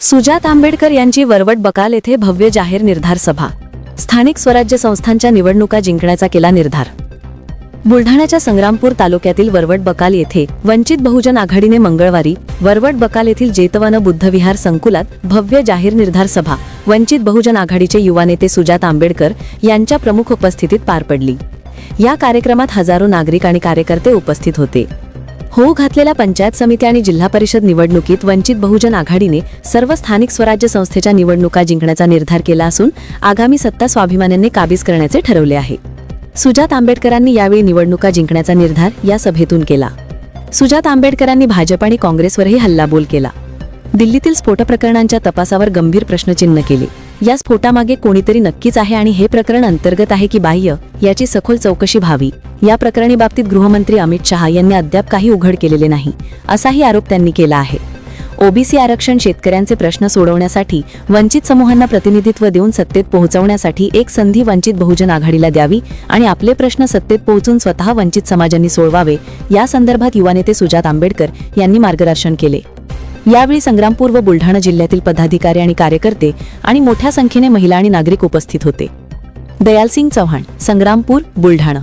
सुजात आंबेडकर यांची वरवट बकाल येथे भव्य जाहीर निर्धार सभा. स्थानिक स्वराज्य संस्थांच्या निवडणुका जिंकण्याचा केला निर्धार. बुलढाण्याच्या संग्रामपूर तालुक्यातील वरवट बकाल येथे वंचित बहुजन आघाडीने मंगळवारी वरवट बकाल येथील जेतवन बुद्धविहार संकुलात भव्य जाहीर निर्धार सभा. वंचित बहुजन आघाडीचे युवा नेते सुजात आंबेडकर यांच्या प्रमुख उपस्थितीत पार पडली. या कार्यक्रमात हजारो नागरिक आणि कार्यकर्ते उपस्थित होते. होऊ घातलेल्या पंचायत समिती आणि जिल्हा परिषद निवडणुकीत वंचित बहुजन आघाडीने सर्व स्थानिक स्वराज्य संस्थेच्या निवडणुका जिंकण्याचा निर्धार केला असून आगामी सत्ता स्वाभिमान्यांनी काबीज करण्याचे ठरवले आहे. सुजात आंबेडकरांनी यावेळी निवडणुका जिंकण्याचा निर्धार या सभेतून केला. सुजात आंबेडकरांनी भाजप आणि काँग्रेसवरही हल्लाबोल केला. दिल्लीतील स्फोट प्रकरणांच्या तपासावर गंभीर प्रश्नचिन्ह केले. या स्फोटामागे कोणीतरी नक्कीच आहे आणि हे प्रकरण अंतर्गत आहे की बाह्य याची सखोल चौकशी व्हावी. या प्रकरणी बाबतीत गृहमंत्री अमित शहा यांनी अद्याप काही उघड केलेले नाही असाही आरोप त्यांनी केला आहे. ओबीसी आरक्षण शेतकऱ्यांचे प्रश्न सोडवण्यासाठी वंचित समूहांना प्रतिनिधित्व देऊन सत्तेत पोहोचवण्यासाठी एक संधी वंचित बहुजन आघाडीला द्यावी आणि आपले प्रश्न सत्तेत पोहोचून स्वतः वंचित समाजांनी सोडवावे या संदर्भात युवा नेते सुजात आंबेडकर यांनी मार्गदर्शन केले. यावेळी संग्रामपूर व बुलढाणा जिल्ह्यातील पदाधिकारी आणि कार्यकर्ते आणि मोठ्या संख्येने महिला आणि नागरिक उपस्थित होते. दयालसिंग चव्हाण संग्रामपूर बुलढाणा.